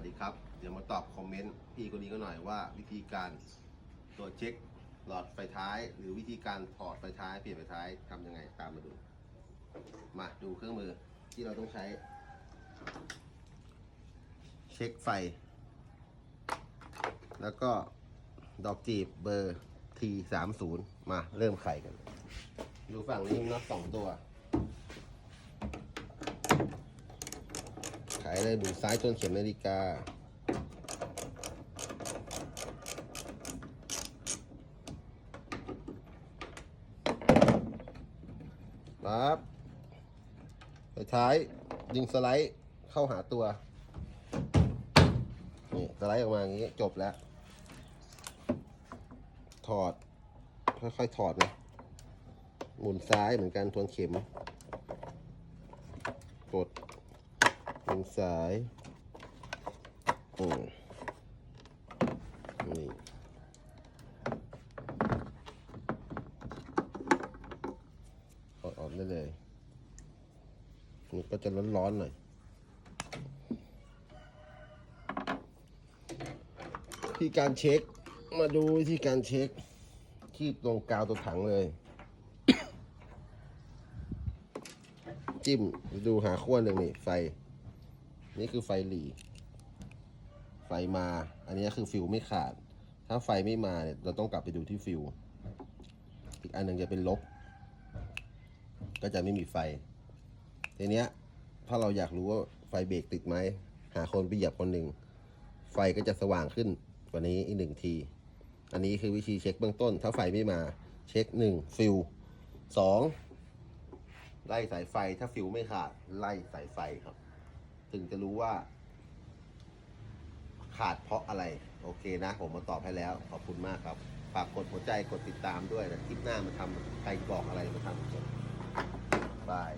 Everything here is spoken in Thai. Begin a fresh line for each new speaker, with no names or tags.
สดีครับ เดี๋ยวมาตอบคอมเมนต์พี่คนนี้ก็หน่อยว่า วิธีการตรวจเช็คหลอดไฟท้าย หรือวิธีการถอดไฟท้ายเปลี่ยนไฟท้ายทำยังไงตามมาดู มาดูเครื่องมือที่เราต้องใช้ เช็คไฟ แล้วก็ดอกจีบเบอร์ T 3 0 มาเริ่มไขกัน ดูฝั่งนี้มีน็อตสองตัว ไข เลยดูซ้ายจนเข็มนาฬิกา ปั๊บไปท้ายดึงสไลด์เข้าหาตัว นี่ สไลด์ออกมาอย่างนี้ จบแล้ว ถอด ค่อยๆ ถอดนะหมุนซ้ายเหมือนกันทวนเข็ม กด หมุนซ้ายอืมนี่อดออกได้เลยนี่ก็จะร้อนๆหน่อยวิธีการเช็คมาดูวิธีการเช็คที่ตรงกาวตัวถังเลย จิ้มดูหาขั้วหนึ่งนี่ไฟ นี่คือไฟหลีไฟมา อันนี้คือฟิวไม่ขาด ถ้าไฟไม่มาเนี่ยเราต้องกลับไปดูที่ฟิว อีกอันหนึ่งจะเป็นลบ ก็จะไม่มีไฟ ทีเนี้ย ถ้าเราอยากรู้ว่าไฟเบรกติดไหม หาคนไปเหยียบคนหนึ่ง ไฟก็จะสว่างขึ้นกว่านี้อีกหนึ่งที อันนี้คือวิธีเช็คเบื้องต้น ถ้าไฟไม่มาเช็คหนึ่งฟิวสองไล่สายไฟถ้าฟิวไม่ขาดไล่สายไฟครับ ถึงจะรู้ว่า ขาดเพราะอะไร โอเคนะ ผมมาตอบให้แล้ว ขอบคุณมากครับ ฝากกดหัวใจกดติดตามด้วยนะคลิปหน้ามาทำใครบอกอะไรมาทำบาย